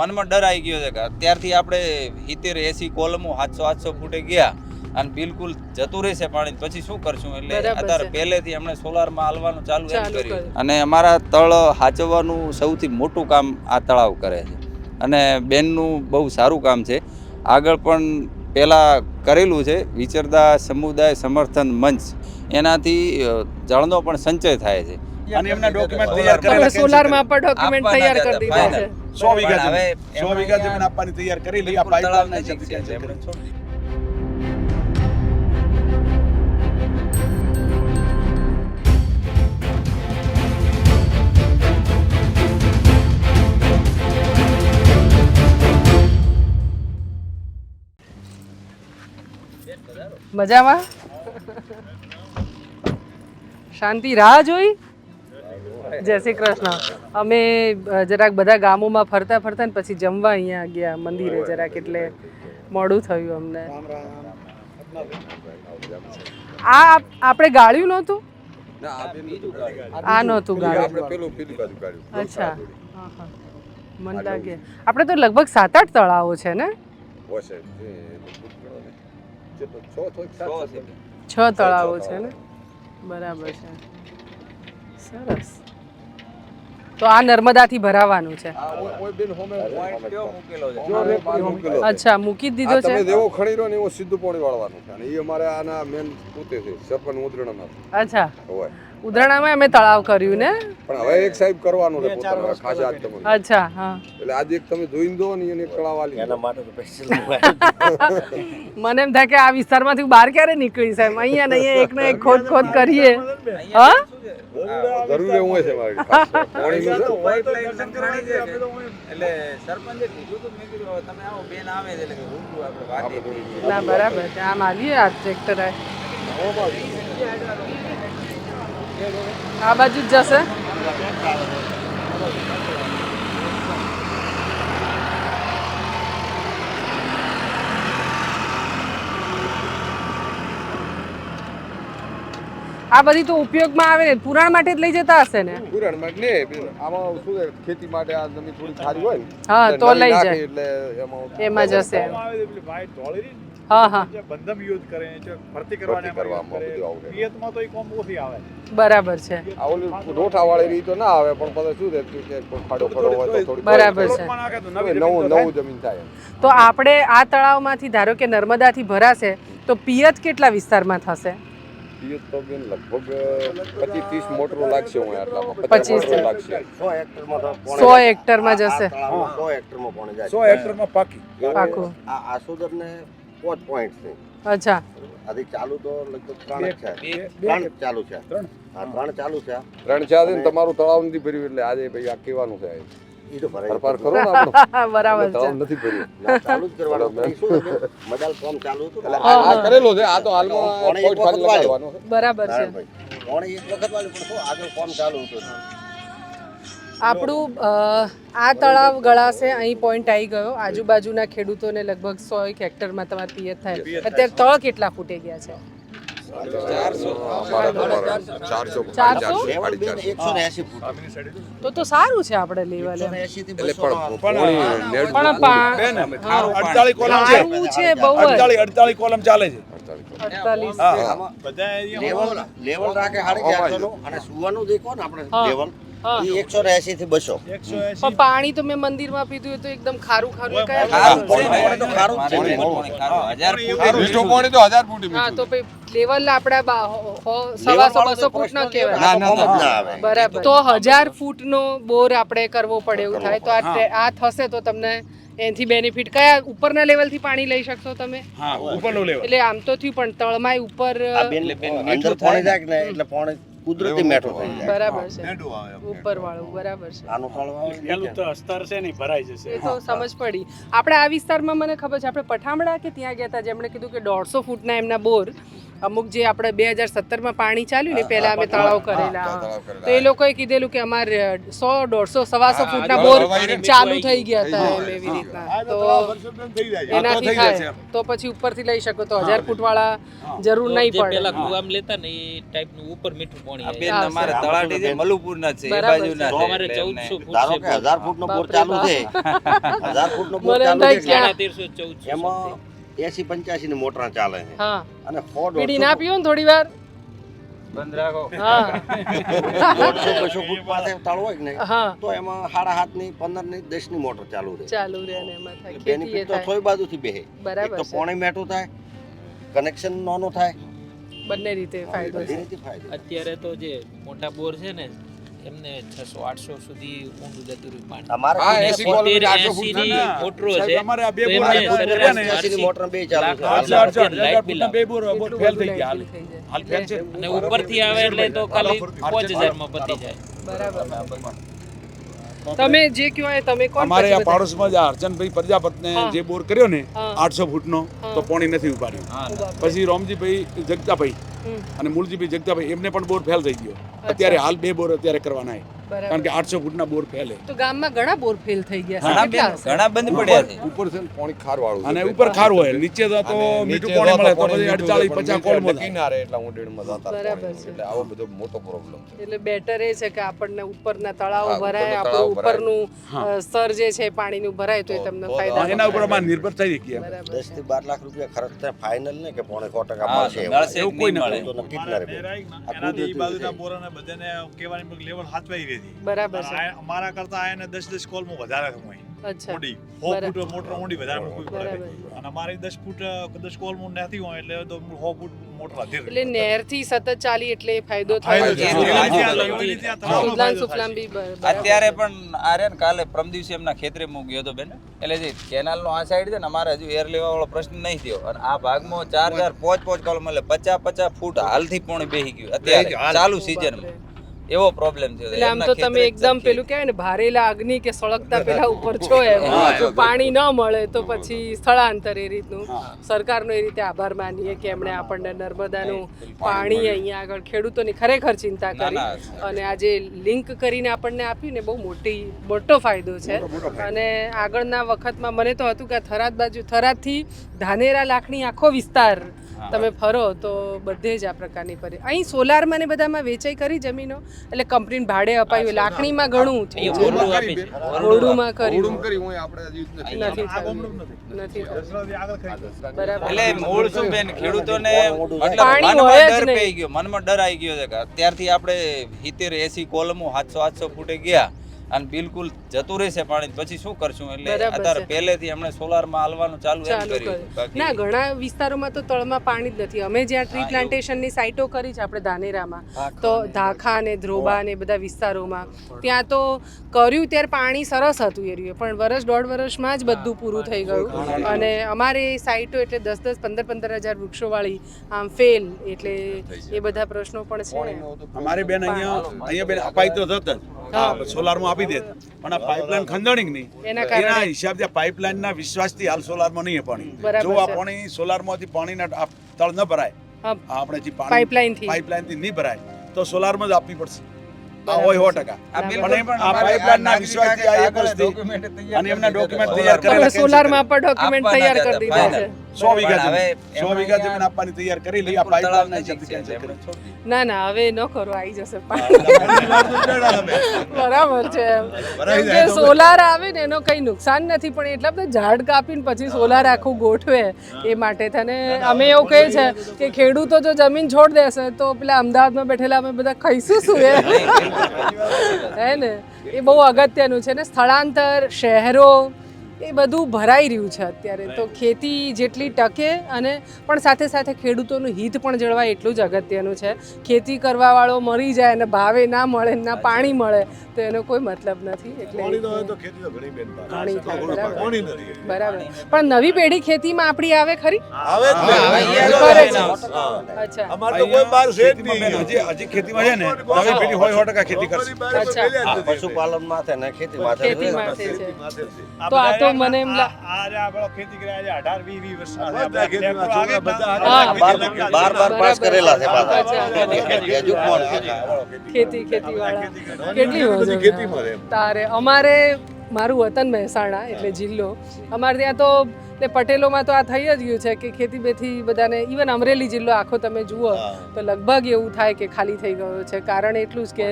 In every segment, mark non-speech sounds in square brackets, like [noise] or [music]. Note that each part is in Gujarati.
મનમાં ડર આવી ગયો છે કે અત્યારથી આપણે સિત્તેર એસી કોલમો સાતસો સાતસો ફૂટે ગયા અને બિલકુલ જતું રહેશે પાણી. પછી શું કરશું? એટલે અત્યારે પહેલેથી અમને સોલારમાં હાલવાનું ચાલુ એમ કર્યું. અને અમારા તળ હાચવવાનું સૌથી મોટું કામ આ તળાવ કરે છે. અને બેનનું બહુ સારું કામ છે. આગળ પણ પહેલાં કરેલું છે. વિચરદા સમુદાય સમર્થન મંચ. એનાથી જળનો પણ સંચય થાય છે. અને એમના ડોક્યુમેન્ટ તૈયાર કરેલા સોલારમાં પણ ડોક્યુમેન્ટ તૈયાર કરી દીધા છે. સો વીઘા જમીન. સો વીઘા જમીન આપવાની તૈયાર કરી લઈ આ પાઇપલાઇન. મજામાં? શાંતિ રાહ જોઈ? જય શ્રી કૃષ્ણ. અમે જરાક બધા ગામોમાં ફરતા ફરતા ને પછી જમવા અહીંયા ગયા મંદિરે જરાક એટલે મોડું થયું અમને. આ આપણે ગાળ્યું નહોતું? આ નહોતું ગાળ્યું. અચ્છા. હા હા. મને લાગે. આપણે તો લગભગ સાત આઠ તળાવો છે ને. છ તળાવો છે ને? બરાબર છે. સરસ. તો આ નર્મદાથી ભરાવાનું છે. અચ્છા મૂકી દીધો છે? જેવો ખણી રહ્યો ને એવો સીધું પાણી વાળવાનું છે. અને એ અમારે આના મેન પૂતે છે સરપંચ ઉધરણમાં અચ્છા. હોય. ઉધરાણામાં અમે તળાવ કર્યું ને? પણ હવે એક સાહેબ કરવાનું છે પોતાનું ખાસ આજ તમે અચ્છા હા. એટલે આજે એક તમે જોઈન દો ને એને તળાવ આલી દો. [laughs] મને એમ થાય કે આ વિસ્તારમાંથી બહાર ક્યારે નીકળી સાહેબ અહીંયા ને અહીંયા એક ને એક ખોદ ખોદ કરીએ. હા? જરૂર એવું છે મારી. [laughs] પાણીનું છે. Pipeline સંકળાણી છે એટલે સરપંચે કીધું તો મેં કીધું તમે આવો બેન આવે છે. એટલે કે રૂબરૂ આપણે વાત ના બરાબર છે. આમ આવીએ આ ટ્રેક્ટર આ બાજુ જ જશે. આ બધી તો ઉપયોગમાં આવે ને પુરાણ માટે જ લઈ જતા હશે ને. પુરાણ માટે આમાં શું છે ખેતી માટે આ જમીન થોડી સારી હોય હા તો લઈ જાય. એટલે એમાં એમાં જશે. હા હા. જે બંધમ યુદ્ધ કરે છે ભરતી કરવાને કરવામાં બધું આવે. પિયતમાં તો એ કોમ ઓછી આવે. બરાબર છે. આ ઓલી રોઠા વાળી રીત તો ના આવે પણ પછી શું છે કે ખાડો ખડો હોય તો થોડી બરાબર છે. નવું નવું જમીન થાય તો આપણે આ તળાવમાંથી ધારો કે નર્મદાથી ભરાશે તો પિયત કેટલા વિસ્તારમાં થશે? પિયત તો બેન લગભગ પચીસ ત્રીસ મોટરો લાગશે હું આટલામાં. પચીસ લાગશે. સો હેક્ટરમાં જશે સો હેક્ટરમાં પોણે જાય. સો હેક્ટરમાં પાકી. પાકું. આ આસુદર ને પોચ પોઈન્ટ છે. અચ્છા. આથી ચાલુ તો લગભગ ત્રણ છે. ત્રણ ચાલુ છે. ત્રણ. હા ત્રણ ચાલુ છે. ત્રણ ચાર દિન તમારું તળાવ નથી ભર્યું એટલે આજે ભાઈ આ કહેવાનું છે. એ તો ભરાય. ફરફાર કરો ને આપણું. [laughs] બરાબર છે. નથી ભર્યું. [laughs] ચાલુ જ કરવાનું. શું છે કામ ચાલુ હતું? આ આ કરેલો છે. આ તો હાલમાં પોઈન્ટ ખાલી લગાડવાનો બરાબર છે. નારાયણભાઈ, એક વખત વાળું પણ શું આગળ કામ ચાલુ હતું? આપણું આ તળાવ ગળાશે અહીં પોઈન્ટ આવી ગયો. આજુબાજુના ખેડૂતોને લગભગ સો એક હેક્ટરમાં તમારે પિયત થાય. અત્યારે તળ કેટલા ફૂટે ગયા છે? તો તો સારું છે આપણે લેવલે. એટલે પણ પણ કોલમ છે. બહુ જ. અડતાળી અડતાળી કોલમ ચાલે છે. અડતાલીસ હા આમાં બધા લેવલ લેવલ રાખે નું અને સુવાનું દેખો ને આપણે લેવલ. એ એકસો ને એસી થી બસો પણ પાણી તો મેં મંદિરમાં પીધું તો એકદમ ખારું ખારું કયા ખારું? ને, તો ખારું. હજાર ફૂટ મીઠું પાણી તો હજાર ફૂટી હા તો પછી લેવલ આપડા લેવલ સવાસો બસો ફૂટ ન કહેવાય. ના, ના, ના. આવે બરાબર. તો હજાર ફૂટનો બોર આપણે કરવો પડે એવું થાય. તો આ થશે તો તમને એથી બેનિફિટ. કયા ઉપરના લેવલથી પાણી લઈ શકશો તમે? હા ઉપરનો લેવલ. એટલે આમ તો થયું પણ તળમાય ઉપર એટલે અંદર પાણી થાય જાય ને એટલે પાણી કુદરતી મેઠો થઈ જાય. બરાબર છે. ઉપર વાળું બરાબર છે. આનો ફળ પેલું તો અસ્તર છે ને ભરાઈ જશે. એ તો સમજ પડી. આપણે આ વિસ્તારમાં મને ખબર છે આપણે પઠામડા કે ત્યાં ગયા હતા? જેમણે કીધું કે દોઢસો ફૂટના એમના બોર. અમુક જે આપણે બે હજાર સત્તરમાં પાણી ચાલ્યું ને પહેલા અમે તળાવ કરેલા. તો એ લોકોએ કીધેલું કે અમારે સો દોઢસો સવાસો ફૂટના બોર ચાલુ થઈ ગયા હતા એમ એવી રીતના. તો એનાથી થાય. તો પછી ઉપરથી લઈ શકો. તો હજાર ફૂટ વાળા જરૂર નહીં પડે. પેલા કુવામ લેતા ને એ ટાઈપનું ઉપર મીઠું પાણી આવે. બેન અમારે તળાટી છે મલુપુરના છે એ બાજુના છે. અમારે 1400 ફૂટ ધારો કે 1000 ફૂટનો બોર ચાલુ છે. 1000 ફૂટનો બોર ચાલુ છે ક્યાં? સાડા તેરસો, ચૌદસો એમાં એસી પંચ્યાસી ની મોટર ચાલે છે. અને સો પીડી ના પીવો ને થોડી વાર બંધ રાખો. હા. દોઢસો બસો ફૂટ પાસે તળ હોય કે નહીં? તો એમાં સાડા સાતની પંદરની દસની મોટર ચાલુ રહે. ચાલુ રહે ને એમાં થાય. બેનિફિટ તો થાય. બાજુથી બેહે. બરાબર તો મેટું થાય કનેક્શન નોનો થાય. બંને રીતે ફાયદો છે. અત્યારે તો જે મોટા બોર છે ને એમને છસો આઠસો સુધી ઊંડું જતું રહ્યું પાણી. અમારે હા, તો 80 બોર કિલોમીટર, સિત્તેર, 800 ફૂટ મોટરો છે. અમારે આ બે બોર એસી ની મોટર બે ચાલુ છે લાખ આઠસો આઠસો લાઈટ બિલ બે બોર બોર ફેલ થઈ ગયા હાલ. લાઈટ બિલ થઈ જાય. હાલ ફેલ છે અને ઉપરથી આવે એટલે તો ખાલી પાંચ હજારમાં પતી જાય. બરાબર. તમે જે કયો એ તમે કોણ અમારે આ પાડોશમાં જ આ હરચંદભાઈ પ્રજાપતને જે બોર કર્યો ને આઠસો ફૂટનો તો પાણી નથી ઉપાડ્યું. પછી રોમજીભાઈ જગતાભાઈ. અને મૂળજીભાઈ જગતાભાઈ એમને પણ બોર ફેલ થઈ ગયો. અત્યારે હાલ બે બોર અત્યારે કરવાના છે. કારણ કે આઠસો ફૂટના બોર ફેલે. તો ગામમાં ઘણા બોર ફેલ થઈ ગયા છે. ઘણા બંધ પડ્યા છે. ઉપર છે પાણી ખાર વાળું અને ઉપર ખાર હોય. નીચે તો તો મીઠું પાણી મળે તો પછી અડચાલીસ પચાસ કોલ મળે? કિનારે એટલા ઊંડેણમાં જતા બરાબર છે. એટલે આવો બધો મોટો પ્રોબ્લેમ છે. એટલે બેટર એ છે કે આપણને ઉપરના તળાવો ભરાય આપણું ઉપરનું સ્તર જે છે પાણીનું ભરાય તો એ તમને ફાયદા એના ઉપર અમારે નિર્ભર થઈ ગયા દસથી બાર લાખ રૂપિયા ખર્ચ થાય ફાઇનલ ને કે પોણે સો ટકા મળશે એવું. કોઈ ના મળે. નક્કી જ ના રહે. આ કુદરતી બાજુના છે. બધાને કહેવાની લેવલ હાથવાઈ રહી હતી બરાબર છે. અમારા કરતા આને દસ દસ કોલમાં વધારે હોય અચ્છા. ઊંડી સો ફૂટ મોટર ઊંડી વધારે મૂકવી પડે. અને અમારી દસ ફૂટ દસ કોલમાં નથી હોય એટલે તો સો ફૂટ મોટર એટલે નહેરથી સતત ચાલી એટલે ફાયદો થાય. થી. અત્યારે પણ આ રે ને કાલે પ્રમ દિવસે એમના ખેતરે હું ગયો હતો બેન. એટલે જે કેનાલનો આ સાઈડ છે ને અમારે હજુ એર લેવા વાળો પ્રશ્ન નહીં થયો. અને આ ભાગમાં ચાર ચાર પોચ પોચ કોલમ એટલે પચાસ પચાસ ફૂટ હાલથી પણ બેહી ગયું. અત્યારે ચાલુ સિઝનમાં એવો પ્રોબ્લેમ થયો એટલે આમ તો તમે એકદમ પેલું કહેવાય ને ભારેલા અગ્નિ કે સળગતા [laughs] પેલા ઉપર છો એમ. જો પાણી ન મળે તો પછી સ્થળાંતર એ રીતનું. સરકારનો એ રીતે આભાર માનીએ કે એમણે આપણને નર્મદાનું પાણી અહીંયા આગળ ખેડૂતોની ખરેખર ચિંતા કરી. અને આજે લિંક કરીને આપણને આપ્યું ને બહુ મોટી મોટો ફાયદો છે. અને આગળના વખતમાં મને તો હતું કે થરાદ બાજુ થરાદથી ધાનેરા લાખણી આખો વિસ્તાર. તમે ફરો તો બધે જ આ પ્રકારની પરી અહીં સોલારમાં ને બધામાં વેચાઈ કરી જમીનો એટલે કંપનીને ભાડે અપાયું લાકડીમાં ઘણું છે. ઓરડું આપે છે. ઓરડું કર્યું નથી. બરાબર. એટલે મૂળ શું બેન? ખેડૂતોને પાણી હોય જ ડર નહીં. ગયો. મનમાં ડર આવી ગયો છે કે અત્યારથી આપણે સિત્તેર એસી કોલમો સાતસો સાતસો ફૂટે ગયા. અને બિલકુલ જતું રહેશે પાણી. પછી શું કરશું? એટલે અત્યારે. પહેલેથી એમણે સોલારમાં હાલવાનું ચાલુ એમ કર્યું. કર્યું. ના ઘણા વિસ્તારોમાં તો તળમાં પાણી જ નથી. અમે જ્યાં ટ્રી. પ્લાન્ટેશનની સાઇટો કરી છે આપણે ધાનેરામાં તો ધાખા ને ધ્રોબા ને બધા વિસ્તારોમાં. ત્યાં તો કર્યું ત્યારે પાણી સરસ હતું એ રહ્યું. પણ વર્ષ દોઢ વર્ષમાં જ બધું પૂરું થઈ ગયું. અને અમારે સાઇટો એટલે દસ દસ પંદર પંદર હજાર વૃક્ષોવાળી આમ ફેલ એટલે એ બધા પ્રશ્નો પણ છે. અમારે બેન અહીંયા અહીંયા બેન અપાય તો થત સોલારમાં આપી દે. પણ આ પાઇપલાઇન ખંડણી નહીં. એના હિસાબથી પાઇપલાઇનના વિશ્વાસથી હાલ સોલારમાં નહીં પાણી. જો આ. પાણી સોલારમાંથી પાણીના તળ ન ભરાય આપણે જે થી પાઇપલાઇનથી નહીં ભરાય તો સોલારમાં જ આપવી પડશે. આ હોય સો ટકા. આ pipeline ના વિશ્વાસથી આ એક તૈયાર અને એમના ડોક્યુમેન્ટ તૈયાર કરેલા સોલારમાં પણ ડોક્યુમેન્ટ તૈયાર કરી દીધા છે. સો વીઘા હવે જમીન સો વીઘા જમીન આપવાની તૈયાર કરી લઈ આ કરી. છોડી ના ના હવે ન કરો આવી જશે પાણી. બરાબર છે. એમ. કેમ સોલાર આવે ને એનો કઈ નુકસાન નથી પણ એટલા બધા ઝાડ કાપીને પછી સોલાર આખું ગોઠવે એ માટે. થઈને અમે એવું કહે છે કે ખેડૂતો જો જમીન છોડ દેશે તો પેલા અમદાવાદમાં બેઠેલા અમે બધા ખાઈશું શું એ? હે ને? એ બહુ અગત્યનું છે ને? સ્થળાંતર શહેરો એ બધું ભરાઈ રહ્યું છે અત્યારે. તો ખેતી જેટલી ટકે અને પણ સાથે સાથે ખેડૂતોનું હિત પણ જળવાય એટલું જ અગત્યનું છે. ખેતી કરવાવાળો મરી જાય અને ભાવે ના મળે ના પાણી મળે તો એનો કોઈ મતલબ નથી. એટલે બરાબર. પાણી નથી બરાબર. પણ નવી પેઢી ખેતીમાં આપણી આવે ખરી? કરે છે. અચ્છા. અમારે તો કોઈ બહાર છે જ નહીં. હજી હજી ખેતીમાં છે ને? નવી પેઢી હોય સો ટકા ખેતી કરશે. અચ્છા. આ પશુપાલનમાં ને ખેતી માં ખેતી માટે છે. આ તો આ તો મને એમ લા- આ આ રહ્યા પેલો ખેતી કર્યા છે અઢાર વીસ વીસ વર્ષના છે. બધા ખેતીમાં ટ્રેક્ટર આવે છોકરા જ ના. બધા હા. બાર પાસ કરેલા છે. ખેતી ખેતી વાળા કેટલી બધી તારે અમારે મારું વતન મહેસાણા એટલે જિલ્લો અમારે ત્યાં તો એટલે પટેલોમાં તો આ થઈ જ ગયું છે કે ખેતી બેથી બધાને ઇવન અમરેલી જિલ્લો આખો તમે જુઓ તો લગભગ એવું થાય કે ખાલી થઈ ગયો છે. કારણ એટલું જ કે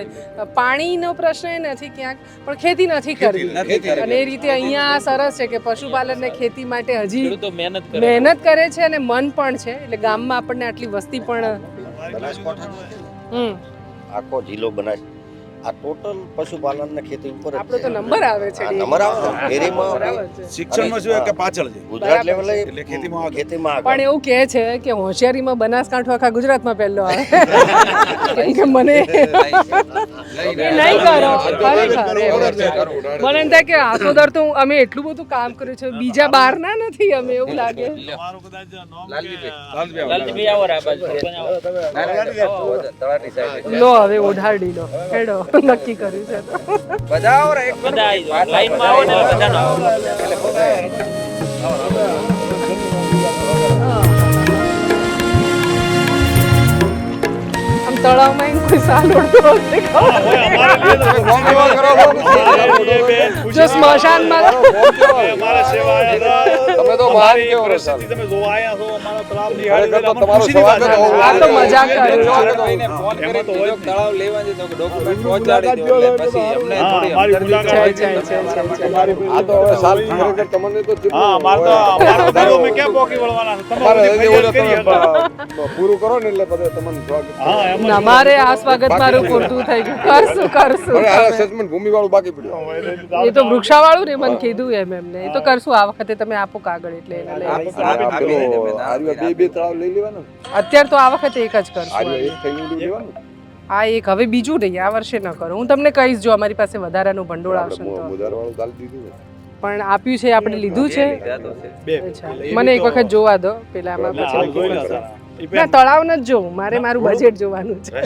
પાણીનો પ્રશ્ન એ નથી ક્યાંક પણ ખેતી નથી કરવી. અને એ રીતે અહીંયા સરસ છે કે પશુપાલનને ખેતી માટે હજી મહેનત કરે. મહેનત કરે છે અને મન પણ છે. એટલે ગામમાં આપણને આટલી વસ્તી પણ હમ. આખો જિલ્લો બનાસ આ ટોટલ પશુપાલન ને ખેતી ઉપર આપણે આપણો તો નંબર આવે છે. નંબર આવે ડેરીમાં શિક્ષણમાં શું કે પાછળ છે? ગુજરાત લેવલે એટલે ખેતીમાં. ખેતીમાં પણ એવું કહે છે કે હોશિયારીમાં બનાસકાંઠો આખા ગુજરાતમાં પહેલો આવે. [laughs] કેમ કે મને નહીં કરો. ખરેખર. મને એમ થાય કે આસોદર તો અમે એટલું બધું કામ કર્યું છે. બીજા બહારના નથી અમે એવું લાગે. લો હવે ઓઢાડી લો. હેડો. નક્કી કર્યું છે બધા આવો રે, એક બધા આવી જાઓ. લાઈનમાં આવો ને બધાનો આવો. તળાવમાં એને કોઈ સાલ ઉડતો હશે ખબર હવે અમારે લીએ તો અમારે લીએ બેન જો સ્મશાનમાં અમારે સેવા આયા હતા. તમે તો મહાન કેવો રે તમે જોવા આયા છો અમારો તળાવ નિહાળી તો અમને તમારું ખુશીની વાત સ્વાગત આ તો મજાક કરે. છે. ભાઈને ફોન કરી તો હોય જ દીધો, તળાવ લેવા જતો કે ડોક્યુમેન્ટ પહોંચાડી દો. એટલે પછી અમને થોડી મુલાકાત છે, છે, છે, છે. આ તો હવે સાલ ખરેખર તમને તો હા અમારે તો હોય. તો અમે ક્યાં પોકી વળવાના તમે તમારે બધી હજી ફરિયાદ ઓલો કરી તમે પૂરું કરો ને એટલે પછી તમને સ્વાગત હા અમારે આ સ્વાગત મારું પૂરતું થઈ ગયું. કરશું કરશું. આ. ભૂમિ વાળું બાકી પડ્યું. એ તો વૃક્ષાવાળું ને મને કીધું એમ એમને. એ તો કરશું આ વખતે તમે આપો કાગળ એટલે એને લઈ બે બે તળાવ લઈ લેવાનું. અત્યારે તો આ વખતે એક જ કરશું આ એક હવે બીજું નહીં. આ વર્ષે ન કરો. હું તમને કહીશ જો અમારી પાસે વધારાનું ભંડોળ આવશે પણ આપ્યું છે આપણે લીધું છે. મને એક વખત જોવા દો. પેલા આમાં પછી ના તળાવ ન જ જોઉં મારે મારું બજેટ જોવાનું છે. [laughs]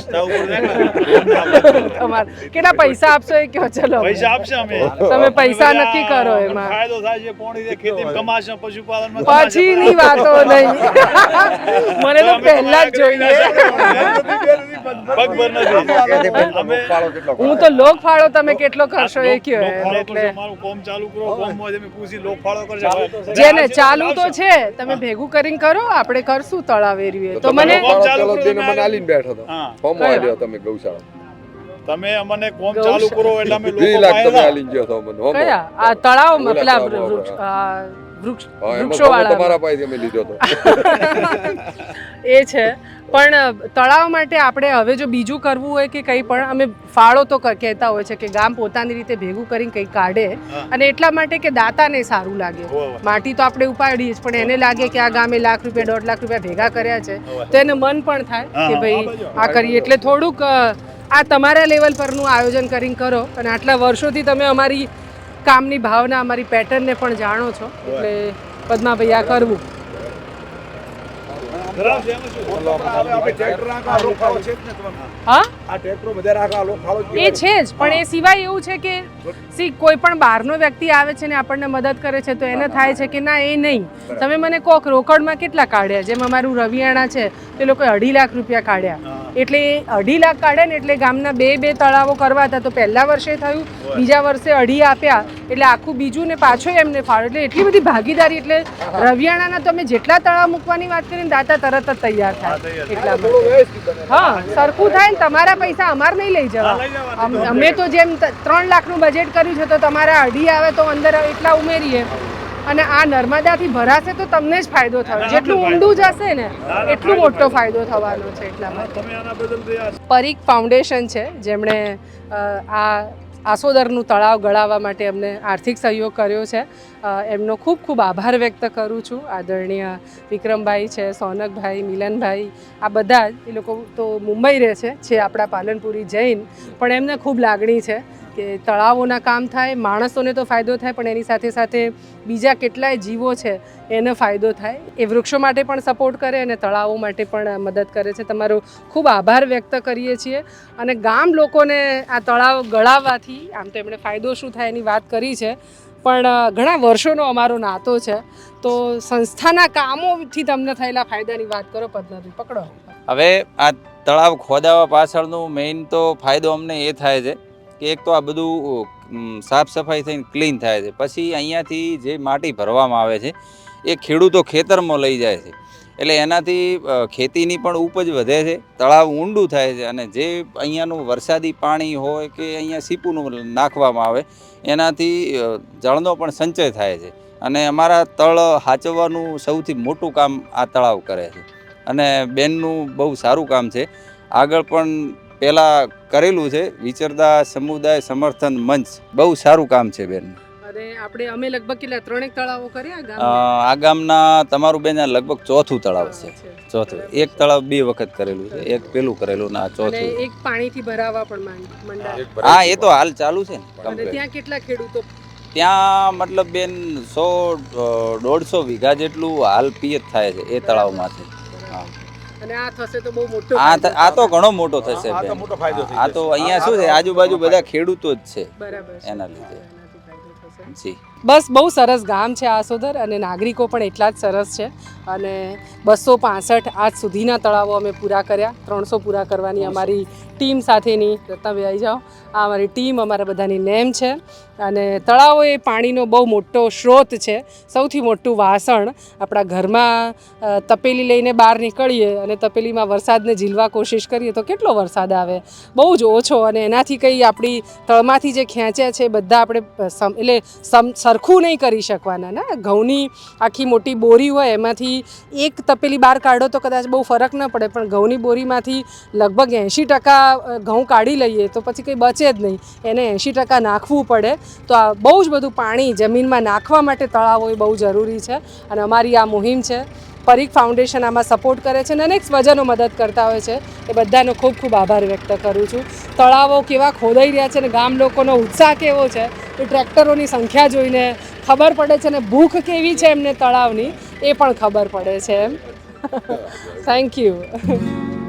કેટલા પૈસા આપશો એ કહો ચલો પૈસા આપશે અમે. તમે પૈસા નક્કી કરો એમાં. ફાયદો થાય છે પોણી છે ખેતી કમાશે પશુપાલનમાં પછીની વાતો નહીં. [laughs] મને તો પહેલા જ જોઈએ. [laughs] પગભર નથી. અમે કેટલો હું તો લોક ફાળો તમે કેટલો કરશો એ કયો એટલે કોમ ચાલુ કરો કોમમાં તમે પૂછી લોકફાળો કરજો. જેને ચાલુ તો છે તમે ભેગું કરીને કરો આપણે કરશું તળાવ એરિયું તો મને કોમ ચાલુ કરો તમે મને આલીને બેઠો તો ફોર્મ આવ્યો તમે ગૌશાળા. તમે અમને કોમ ચાલુ કરો એટલે અમે [laughs] લોકો લાખ તમે પાયા આલીને ગયો તો મને કયા? આ તળાવ તળાવમાં વૃક્ષ વાળા તમારા અમે લીધો [laughs] એ છે. પણ તળાવ માટે આપણે હવે જો બીજું કરવું હોય કે કંઈ પણ અમે ફાળો તો ક- કહેતા હોય છે કે ગામ પોતાની રીતે ભેગું કરીને કંઈ કાઢે અને એટલા માટે કે દાતાને સારું લાગે. માટી તો આપણે ઉપાડીએ જ પણ એને લાગે કે આ ગામે લાખ રૂપિયા દોઢ લાખ રૂપિયા ભેગા કર્યા છે તો એને મન પણ થાય કે ભાઈ આ કરીએ. એટલે થોડુંક આ તમારા લેવલ પરનું આયોજન કરીને કરો અને આટલા વર્ષોથી તમે અમારી કામની ભાવના અમારી પેટર્નને પણ જાણો છો, એટલે પદ્માભાઈ આ કરવું. એ છે જ, પણ એ સિવાય એવું છે કે, સી, કોઈ પણ બહારનો વ્યક્તિ આવે છે ને આપણને મદદ કરે છે, તો એને થાય છે કે ના, એ નહીં. તમે મને કોક રોકડમાં કેટલા કાઢ્યા? જેમ અમારું રવિયાણા છે તે લોકોએ અઢી લાખ રૂપિયા કાઢ્યા. એટલે એ અઢી લાખ કાઢે ને એટલે ગામના બે બે તળાવો કરવા હતા તો પહેલા વર્ષે થયું બીજા વર્ષે અઢી આપ્યા. એટલે આખું બીજું ને પાછો એમને ફાળો. એટલે એટલી બધી ભાગીદારી એટલે રવિયાણાના તમે જેટલા તળાવ મૂકવાની વાત કરીને દાતા તરત જ તૈયાર થાય. એટલા હા સરખું થાય ને તમારા પૈસા અમાર નહીં લઈ જવા. અમે તો જેમ ત્રણ લાખનું બજેટ કર્યું છે તો તમારા અઢી આવે તો અંદર એટલા ઉમેરીએ. અને આ નર્મદાથી ભરાશે તો તમને જ ફાયદો થયો જેટલું ઊંડું જશે ને એટલું મોટો ફાયદો. થવાનો છે એટલા માટે. પરીખ ફાઉન્ડેશન છે જેમણે આ આસોદરનું તળાવ ગળાવવા માટે અમને આર્થિક સહયોગ કર્યો છે. એમનો ખૂબ ખૂબ આભાર વ્યક્ત કરું છું. આદરણીય વિક્રમભાઈ છે સોનકભાઈ મિલનભાઈ આ બધા જ એ લોકો તો મુંબઈ રહે છે જે આપણા પાલનપુરી જૈન પણ એમને ખૂબ લાગણી છે. કે તળાવોના કામ થાય, માણસોને તો ફાયદો થાય, પણ એની સાથે સાથે બીજા કેટલાય જીવો છે, એને ફાયદો થાય. એ વૃક્ષો માટે પણ સપોર્ટ કરે અને તળાવો માટે પણ મદદ કરે છે. તમારો ખૂબ આભાર વ્યક્ત કરીએ છીએ. અને ગામ લોકોને આ તળાવ ગળાવવાથી, આમ તો એમણે ફાયદો શું થાય એની વાત કરી છે, પણ ઘણા વર્ષોનો અમારો નાતો છે. તો સંસ્થાના કામોથી તમને થયેલા ફાયદાની વાત કરો પદ્મજી પકડો. હવે આ તળાવ ખોદાવા પાછળનું મેઇન તો ફાયદો અમને એ થાય છે કે એક તો આ બધું સાફ સફાઈ થઈને ક્લીન થાય છે. પછી અહીંયાથી જે માટી ભરવામાં આવે છે, એ ખેડૂતો ખેતરમાં લઈ જાય છે. એટલે એનાથી ખેતીની પણ ઉપજ વધે છે, તળાવ ઊંડું થાય છે અને જે અહીંયાનું વરસાદી પાણી હોય કે અહીંયા સીપુનું નાખવામાં આવે, એનાથી જળનો પણ સંચય થાય છે. અને અમારા તળ હાચવવાનું સૌથી મોટું કામ આ તળાવ કરે છે. અને બેનનું બહુ સારું કામ છે. આગળ પણ પહેલાં કરેલું છે વિચરતા સમુદાય સમર્થન મંચ. બહુ સારું કામ છે બેન. અને આપણે અમે લગભગ કેટલા ત્રણેક તળાવો કર્યા આ ગામના? તમારું બેન લગભગ ચોથું તળાવ છે. ચોથું એક તળાવ બે વખત કરેલું છે. એક પેલું કરેલું ના ચોથું. એક પાણીથી ભરાવા પણ હા એ તો હાલ ચાલુ છે ને ત્યાં કેટલા ખેડૂતો? ત્યાં મતલબ બેન સો દોઢસો વીઘા જેટલું હાલ પિયત થાય છે એ તળાવમાંથી. આ થશે તો બહુ મોટો આ ત- ફાયદો આ તો ઘણો મોટો થશે આ તો મોટો ફાયદો થઈ આ તો અહીંયા શું છે? આજુબાજુ બધા ખેડૂતો જ છે બરાબર છે. એના લીધે. જી. બસ બહુ સરસ ગામ છે આસોદર અને નાગરિકો પણ એટલા જ સરસ છે. અને બસો પાસઠ આજ સુધીના તળાવો અમે પૂરા કર્યા. ત્રણસો પૂરા કરવાની અમારી ટીમ સાથેની તમે આવી જાઓ. આ અમારી ટીમ અમારા બધાની નેમ છે. અને તળાવો એ પાણીનો બહુ મોટો સ્ત્રોત છે. સૌથી મોટું વાસણ આપણા ઘરમાં તપેલી લઈને બહાર નીકળીએ અને તપેલીમાં વરસાદને ઝીલવા કોશિશ કરીએ તો કેટલો વરસાદ આવે? બહુ જ ઓછો અને એનાથી કંઈ આપણી તળમાંથી જે ખેંચ્યા છે બધા આપણે સમ, એટલે સમ, સરખું નહીં કરી શકવાના. ના, ઘઉંની આખી મોટી બોરી હોય એમાંથી એક તપેલી બહાર કાઢો તો કદાચ બહુ ફરક ન પડે, પણ ઘઉંની બોરીમાંથી લગભગ એંશી ટકા ઘઉં કાઢી લઈએ તો પછી કંઈ બચે જ નહીં. એને એંશી ટકા નાખવું પડે. તો આ બહુ જ બધું પાણી જમીનમાં નાખવા માટે તળાવો એ બહુ જરૂરી છે. અને અમારી આ મુહિમ છે, પરીખ ફાઉન્ડેશન આમાં સપોર્ટ કરે છે અને અનેક સ્વજનો મદદ કરતા હોય છે. એ બધાનો ખૂબ ખૂબ આભાર વ્યક્ત કરું છું. તળાવો કેવા ખોદાઈ રહ્યા છે અને ગામ લોકોનો ઉત્સાહ કેવો છે એ ટ્રેક્ટરોની સંખ્યા જોઈને ખબર પડે છે અને ભૂખ કેવી છે એમને તળાવની એ પણ ખબર પડે છે એમ. [laughs] Thank you [laughs]